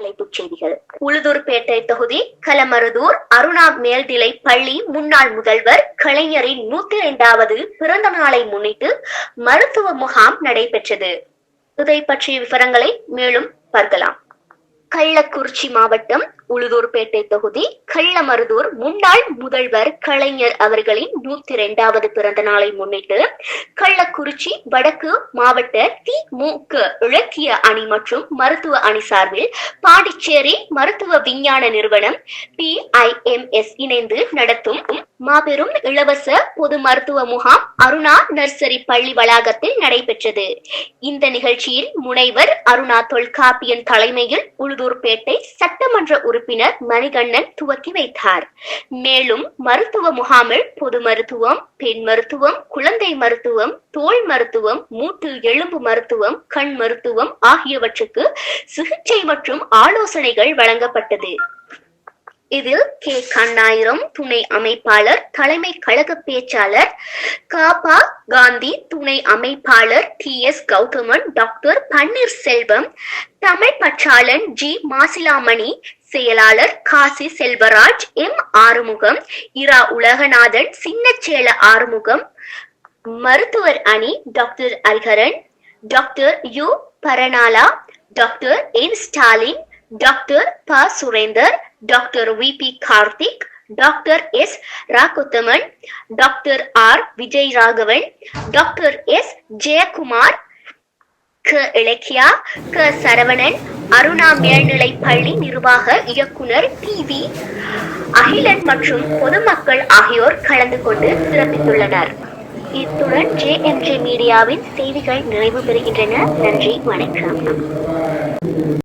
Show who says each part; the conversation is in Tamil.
Speaker 1: தலைப்புச் செய்திகள். உளுதூர்பேட்டை தொகுதி கலமருதூர் அருணா மேல்நிலை பள்ளி முன்னாள் முதல்வர் கலைஞரின் நூத்தி இரண்டாவது பிறந்த நாளை முன்னிட்டு மருத்துவ முகாம் நடைபெற்றது. இதை பற்றிய விவரங்களை மேலும் பார்க்கலாம். கள்ளக்குறிச்சி மாவட்டம் உளுதூர்பேட்டை தொகுதி கள்ளமருதூர் முன்னாள் முதல்வர் கலைஞர் அவர்களின் நூத்தி இரண்டாவது பிறந்த நாளை முன்னிட்டு கள்ளக்குறிச்சி வடக்கு மாவட்ட திமுக இலக்கிய அணி மற்றும் மருத்துவ அணி சார்பில் பாண்டிச்சேரி மருத்துவ விஞ்ஞான நிறுவனம் பிஐஎம்எஸ் இணைந்து நடத்தும் மாபெரும் இலவச பொது மருத்துவ முகாம் அருணா நர்சரி பள்ளி வளாகத்தில் நடைபெற்றது. இந்த நிகழ்ச்சியில் முனைவர் அருணா தொல்காப்பியன் தலைமையில் உளுதூர்பேட்டை சட்டமன்ற உறுப்பினர் மணிகண்ணன் துவக்கி வைத்தார். மேலும் மருத்துவ முகாமில் பொது மருத்துவம் பெண் மருத்துவம் குழந்தை மருத்துவம் தோல் மருத்துவம் மூட்டு எலும்பு மருத்துவம் கண் மருத்துவம் ஆகியவற்றுக்கு சிகிச்சை மற்றும் ஆலோசனைகள் வழங்கப்பட்டது. இதில் கே. கண்ணாயிரம் துணை அமைப்பாளர் தலைமை கழக பேச்சாளர் காபா காந்தி துணை அமைப்பாளர் T. S. Gauthaman doctor Panneerselvam Tamil பற்றாளன் G. Masilamani செயலாளர் காசி செல்வராஜ் எம் ஆறுமுகம் இரா உலகநாதன் சின்னச்சேல ஆறுமுகம் மருத்துவர் அணி doctor Ariharan doctor U பரணாலா doctor N Stalin doctor ப Surendar doctor V P Karthik doctor S Raguthaman doctor R Vijay Raghavan doctor S Jayakumar க இலக்கியா க சரவணன் அருணா மேல்நிலை பள்ளி நிர்வாக இயக்குனர் டி வி அகிலன் மற்றும் பொதுமக்கள் ஆகியோர் கலந்து கொண்டு சிறப்பித்துள்ளனர். இத்துடன் ஜே எம் ஜே மீடியாவின் செய்திகள் நிறைவு பெறுகின்றன. நன்றி வணக்கம்.